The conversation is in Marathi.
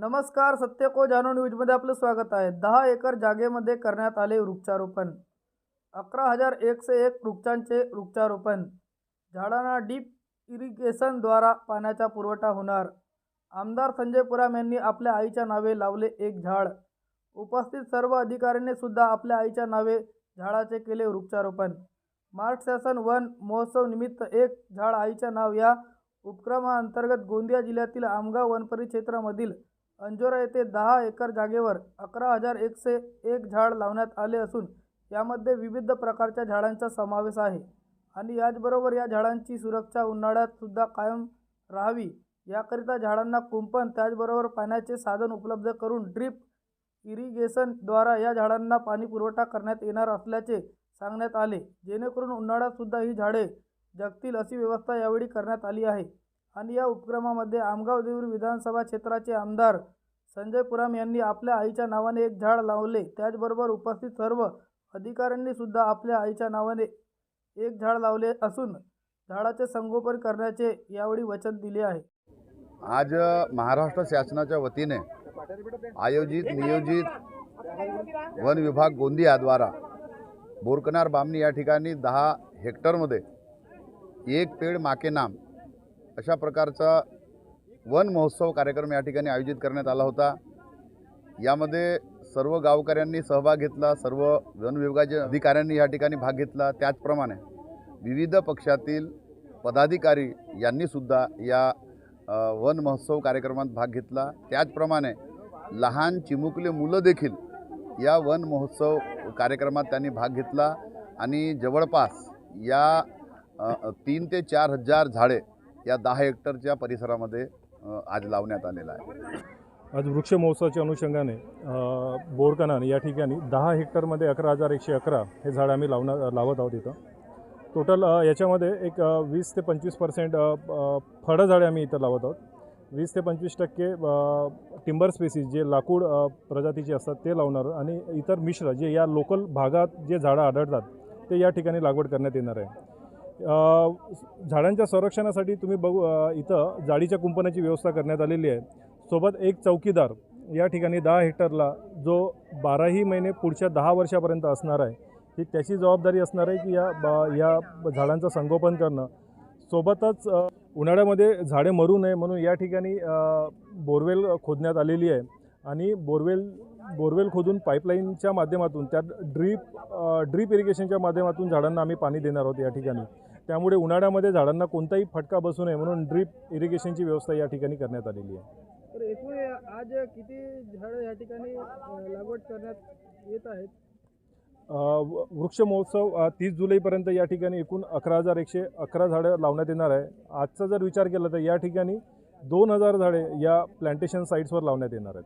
नमस्कार सत्यको जानो न्यूजमध्ये आपलं स्वागत आहे. दहा एकर जागेमध्ये करण्यात आले वृक्षारोपण. अकरा हजार एकशे एक वृक्षांचे वृक्षारोपण. झाडांना डीप इरिगेशनद्वारा पाण्याचा पुरवठा होणार. आमदार संजय पुराम यांनी आपल्या आईच्या नावे लावले एक झाड. उपस्थित सर्व अधिकाऱ्यांनी सुद्धा आपल्या आईच्या नावे झाडाचे केले वृक्षारोपण. मार्च शासन वन महोत्सव निमित्त एक झाड आईच्या नाव या उपक्रमाअंतर्गत गोंदिया जिल्ह्यातील आमगाव वनपरिक्षेत्रामधील अंजोरा येथे दहा एकर जागेवर अकरा हजार एकशे एक झाड लावण्यात आले असून यामध्ये विविध प्रकारच्या झाडांचा समावेश आहे. आणि याचबरोबर या झाडांची सुरक्षा उन्हाळ्यातसुद्धा कायम राहावी याकरिता झाडांना कुंपण त्याचबरोबर पाण्याचे साधन उपलब्ध करून ड्रीप इरिगेशनद्वारा या झाडांना पाणी पुरवठा करण्यात येणार असल्याचे सांगण्यात आले. जेणेकरून उन्हाळ्यातसुद्धा ही झाडे जगतील अशी व्यवस्था यावेळी करण्यात आली आहे. आणि या उपक्रमामध्ये आमगाव देऊर विधानसभा क्षेत्राचे आमदार संजय पुराम यांनी आपल्या आईच्या नावाने एक झाड लावले. त्याचबरोबर उपस्थित सर्व अधिकाऱ्यांनी सुद्धा आपल्या आईच्या नावाने एक झाड लावले असून झाडाचे संगोपन करण्याचे यावेळी वचन दिले आहे. आज महाराष्ट्र शासनाच्या वतीने आयोजित नियोजित वन विभाग गोंदियाद्वारा बोरकनार बामणी या ठिकाणी दहा हेक्टरमध्ये एक पेड माके नाम अशा प्रकारचा वन महोत्सव कार्यक्रम या ठिकाणी आयोजित करण्यात आला होता. यामध्ये सर्व गावकऱ्यांनी सहभाग घेतला सर्व वनविभागाच्या अधिकाऱ्यांनी या ठिकाणी भाग घेतला. त्याचप्रमाणे विविध पक्षातील पदाधिकारी यांनीसुद्धा या वन महोत्सव कार्यक्रमात भाग घेतला. त्याचप्रमाणे लहान चिमुकले मुलं देखील या वन महोत्सव कार्यक्रमात त्यांनी भाग घेतला. आणि जवळपास या तीन ते चार हजार झाडे या दहा हेक्टरच्या परिसरामध्ये आज लावण्यात आलेला आहे. आज वृक्ष महोत्सवाच्या अनुषंगाने बोरकनान या ठिकाणी दहा हेक्टरमध्ये अकरा हजार एकशे अकरा हे झाड आम्ही लावणार लावत आहोत इथं. टोटल याच्यामध्ये एक वीस ते पंचवीस पर्सेंट फळं झाडे आम्ही इथं लावत आहोत. वीस ते पंचवीस टक्के टिंबर स्पेसीस जे लाकूड प्रजातीचे असतात ते लावणार आणि इतर मिश्र जे या लोकल भागात जे झाडं आढळतात ते या ठिकाणी लागवड करण्यात येणार आहे. झाडांच्या संरक्षणासाठी तुम्ही बघू इथं जाळीच्या कुंपणाची व्यवस्था करण्यात आलेली आहे. सोबत एक चौकीदार या ठिकाणी दहा हेक्टरला जो बाराही महिने पुढच्या दहा वर्षापर्यंत असणार आहे ही त्याची जबाबदारी असणार आहे की या बा या झाडांचं संगोपन करणं. सोबतच उन्हाळ्यामध्ये झाडे मरू नये म्हणून या ठिकाणी बोरवेल खोदण्यात आलेली आहे. आणि बोरवेल बोरवेल खोदून पाईपलाईनच्या माध्यमातून त्यात ड्रीप ड्रीप इरिगेशनच्या माध्यमातून झाडांना आम्ही पाणी देणार आहोत या ठिकाणी. त्यामुळे उन्हाळ्यामध्ये झाडांना कोणताही फटका बसू नये म्हणून ड्रीप इरिगेशनची व्यवस्था या ठिकाणी करण्यात आलेली आहे. तर एकूण आज किती झाडं या ठिकाणी लागवड करण्यात येत आहेत? वृक्ष महोत्सव तीस जुलैपर्यंत या ठिकाणी एकूण अकरा हजार एकशे अकरा झाडं लावण्यात येणार आहे. आजचा जर विचार केला तर या ठिकाणी दोन हजार झाडे या प्लांटेशन साईट्सवर लावण्यात येणार आहेत.